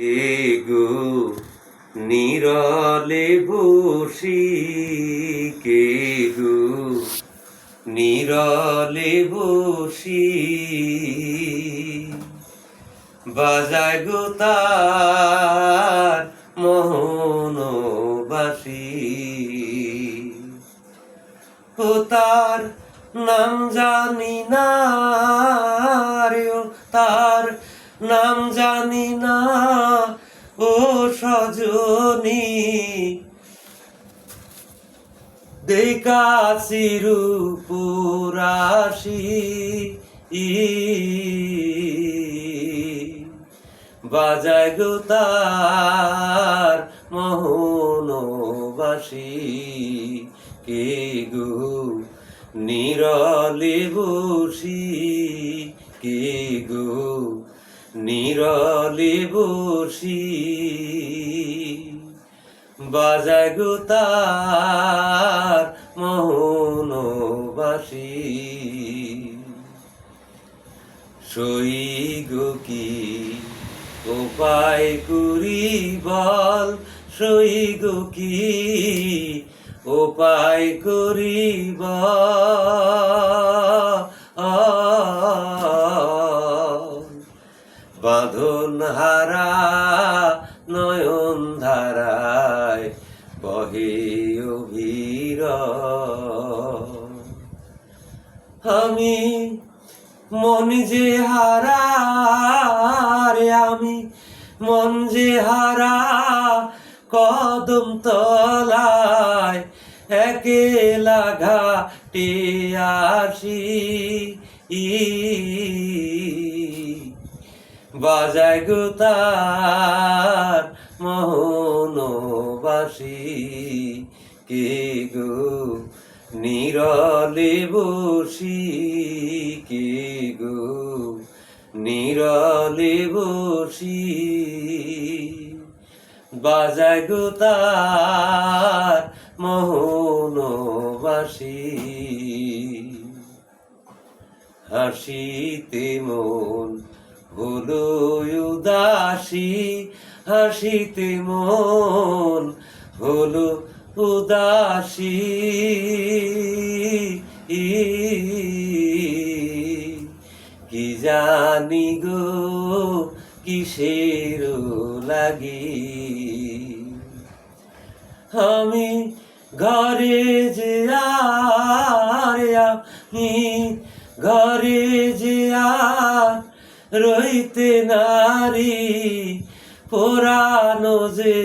এগো নিরলে বসি কে গো নিরলে বসি বাজায় গো তার মোহন বাসি ও তার নাম জানি না তার নাম জানি না, ও সজনী। দেখাছি রূপুরাশি বাজায় গো তার মোহনবাসী। কে গো নিরলে বসি, কে গো নিরলে বসি, বাজায় গো তার মোহনবাসী সই গো কি উপায় করি বল? সই গো কি উপায় করি বল? বাঁধন হারা, নয়ন ধারায় বহে অভির। আমি মন যে হারা আমি মন যে হারা, কদম তলায় একেলা ঘাটে আসি বাজায় গো তার মোহনবাসী কে গো নিরলে বসি? কে গো নিরলে বসি? বাজায় গো তার মোহনবাসী হাসিতে মন হলো উদাসী হাসিতে মন, হলো উদাসী কি জানি গো কিসের লাগি? আমি ঘরে যে আর আমি ঘরে যে আর রইতে নারী পুরানো যে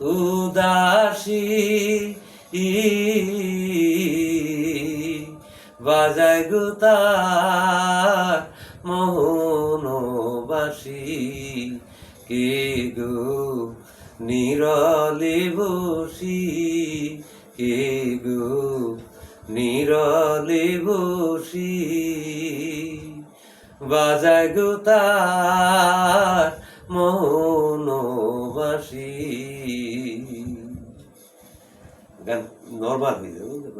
উদাসী। বাজায় গো তার মোহনবাসী। কে গো নিরলে বসি? কে গো নিরলে বসি? বাজায় গো তার মনোবাসী। গান নর্মাল হয়ে যাবে